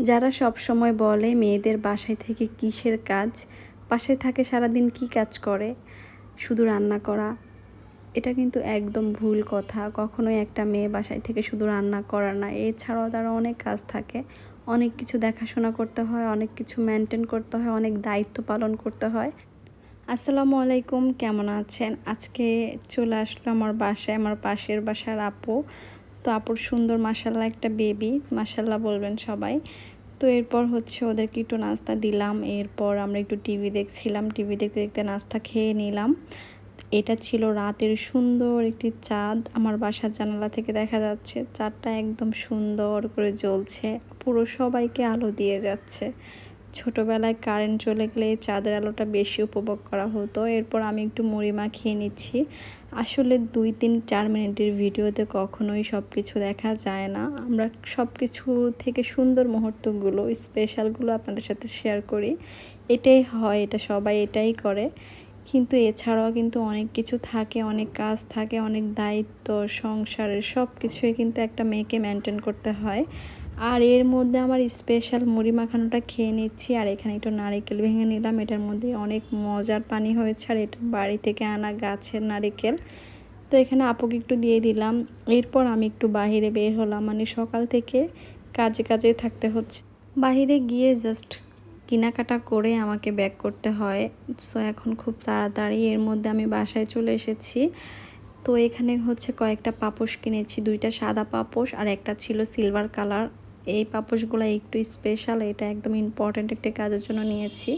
যারা সব সময় বলে মেয়েদের বাসায় থেকে কিসের কাজ, বাসায় থাকে সারাদিন কি কাজ করে? শুধু রান্না করা। এটা কিন্তু একদম ভুল কথা। কখনোই একটা মেয়ে বাসায় থেকে শুধু রান্না করা না। এছাড়াও তারা অনেক কাজ থাকে। অনেক কিছু দেখাশোনা করতে হয়, অনেক কিছু মেনটেন করতে হয়, অনেক দায়িত্ব পালন করতে হয়। আসসালামু আলাইকুম, কেমন আছেন? আজকে চলে আসলো আমার বাসায়, আমার পাশের বাসার আপু। তো আপুর সুন্দর মাসাল্লাহ একটা বেবি মাসাল্লাহ বলবেন সবাই। তো এরপর হচ্ছে ওদেরকে একটু নাস্তা দিলাম, এরপর আমরা একটু টিভি দেখছিলাম টিভি দেখতে দেখতে নাস্তা খেয়ে নিলাম। এটা ছিল রাতের সুন্দর একটি চাঁদ, আমার বাসার জানালা থেকে দেখা যাচ্ছে চাঁদটা একদম সুন্দর করে জ্বলছে, পুরো সবাইকে আলো দিয়ে যাচ্ছে। ছোটোবেলায় কারেন্ট চলে গেলে চাঁদের আলোটা বেশি উপভোগ করা হতো। এরপর আমি একটু মুড়ি মাখিয়ে নিচ্ছি। আসলে দুই তিন চার মিনিটের ভিডিওতে কখনোই সব কিছু দেখা যায় না। আমরা সব কিছু থেকে সুন্দর মুহূর্তগুলো স্পেশালগুলো আপনাদের সাথে শেয়ার করি। এটাই হয়, এটা সবাই এটাই করে। কিন্তু এছাড়াও কিন্তু অনেক কিছু থাকে, অনেক কাজ থাকে, অনেক দায়িত্ব, সংসারের সব কিছুই কিন্তু একটা মেয়েকে মেনটেন করতে হয়। আর এর মধ্যে আমার স্পেশাল মুড়ি মাখানোটা খেয়ে নিচ্ছি, আর এখানে একটু নারিকেল ভেঙে নিলাম। এটার মধ্যে অনেক মজার পানি হয়েছে, আর এটা বাড়ি থেকে আনা গাছের নারিকেল। তো এখানে আপুকে একটু দিয়ে দিলাম। এরপর আমি একটু বাহিরে বের হলাম মানে সকাল থেকে কাজে কাজে থাকতে হচ্ছে। বাহিরে গিয়ে জাস্ট কেনাকাটা করে আমাকে ব্যাক করতে হয়। সো এখন খুব তাড়াতাড়ি এর মধ্যে আমি বাসায় চলে এসেছি। তো এখানে হচ্ছে কয়েকটা পাপোশ কিনেছি, দুইটা সাদা পাপোশ আর একটা ছিল সিলভার কালার এই পাপোশগুলো একটু স্পেশাল এটা একদম ইম্পর্ট্যান্ট একটা কাজের জন্য নিয়েছি।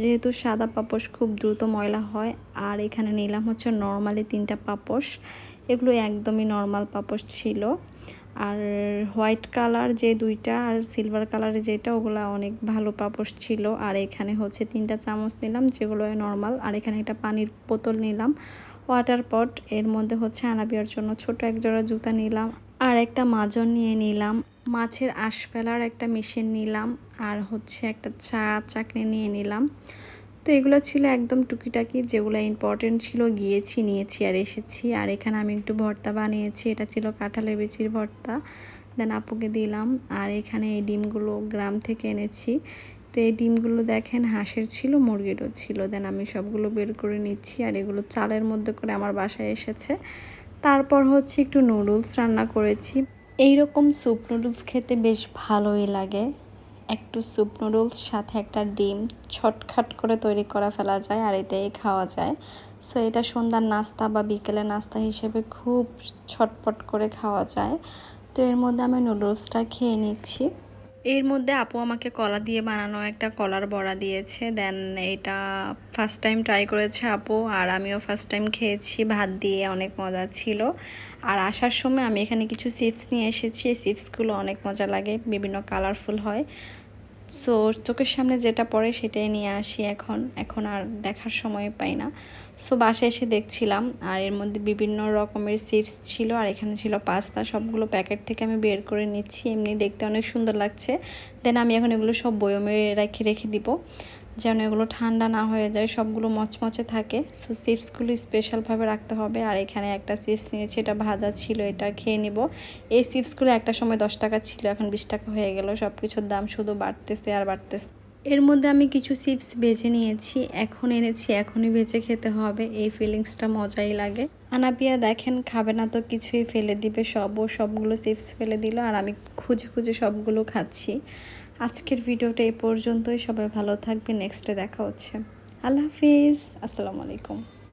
যেহেতু সাদা পাপোশ খুব দ্রুত ময়লা হয়, আর এখানে নিলাম হচ্ছে নর্মালি তিনটা পাপোশ। এগুলো একদমই নর্মাল পাপোশ ছিল। আর হোয়াইট কালার যে দুইটা আর সিলভার কালারের যেটা, ওগুলো অনেক ভালো পাপোশ ছিল। আর এখানে হচ্ছে তিনটা চামচ নিলাম, যেগুলো নর্মাল আর এখানে একটা পানির বোতল নিলাম ওয়াটার পট এর মধ্যে হচ্ছে আনাবিয়ার জন্য ছোট এক জোড়া জুতা নিলাম। আর একটা মাজন নিয়ে নিলাম। মাছের আশপেলার একটা মেশিন নিলাম আর হচ্ছে একটা চা চাকনি নিয়ে নিলাম। তো এগুলো ছিল একদম টুকিটাকি যেগুলো ইম্পর্টেন্ট ছিল, গিয়েছি, নিয়েছি আর এসেছি। আর এখানে আমি একটু ভর্তা বানিয়েছি, এটা ছিল কাঁঠালের বিচির ভর্তা। দেন আপুকে দিলাম আর এখানে এই ডিমগুলো গ্রাম থেকে এনেছি। তো এই ডিমগুলো দেখেন হাঁসের ছিল, মুরগিরও ছিল। দেন আমি সবগুলো বের করে নিচ্ছি আর এগুলো চালের মধ্যে করে আমার বাসায় এসেছে। তারপর হচ্ছে একটু নুডলস রান্না করেছি। এই রকম স্যুপ নুডলস খেতে বেশ ভালোই লাগে। একটু স্যুপ নুডলস, সাথে একটা ডিম ছটখাট করে তৈরি করা ফেলা যায় আর এটাই খাওয়া যায়। সো এটা সন্ধ্যার নাস্তা বা বিকেলের নাস্তা হিসেবে খুব ছটপট করে খাওয়া যায়। তো এর মধ্যে আমি নুডলসটা খেয়ে নিচ্ছি। এর মধ্যে আপু আমাকে কলা দিয়ে বানানো একটা কলার বড়া দিয়েছে। দেন এটা ফার্স্ট টাইম ট্রাই করেছে আপু, আর আমিও ফার্স্ট টাইম খেয়েছি। ভাত দিয়ে অনেক মজা ছিল। আর আসার সময় আমি এখানে কিছু চিপস নিয়ে এসেছি। এই চিপসগুলো অনেক মজা লাগে, বিভিন্ন কালারফুল হয়। সো চোখের সামনে যেটা পড়ে সেটাই নিয়ে আসি এখন। এখন আর দেখার সময় পাই না। সো বাসে এসে দেখছিলাম, আর এর মধ্যে বিভিন্ন রকমের চিপস ছিল, আর এখানে ছিল পাস্তা সবগুলো প্যাকেট থেকে আমি বের করে নিচ্ছি। এমনি দেখতে অনেক সুন্দর লাগছে। দেন আমি এখন এগুলো সব বয়মে রেখে রেখে দিব। যেন এগুলো ঠান্ডা না হয়ে যায়, সবগুলো মচমচে থাকে। সো চিপসগুলো স্পেশালভাবে রাখতে হবে। আর এখানে একটা চিপস নিয়েছি, এটা ভাজা ছিল, এটা খেয়ে নিব। এই চিপসগুলো একটা সময় দশ টাকা ছিল, এখন বিশ টাকা হয়ে গেল সব কিছুর দাম শুধু বাড়তেছে আর বাড়তেছে। এর মধ্যে আমি কিছু চিপস বেজে নিয়েছি, এখন এনেছি, এখনই বেজে খেতে হবে, এই ফিলিংসটা মজাই লাগে। আনাপিয়া দেখেন, খাবে না তো কিছুই ফেলে দিবে, সব, ও সবগুলো চিপস ফেলে দিল, আর আমি খুঁজে খুঁজে সবগুলো খাচ্ছি। আজকের ভিডিওটা এ পর্যন্তই, সবাই ভালো থাকবে নেক্সটে দেখা হচ্ছে। আল্লাহ হাফিজ, আসসালামু আলাইকুম।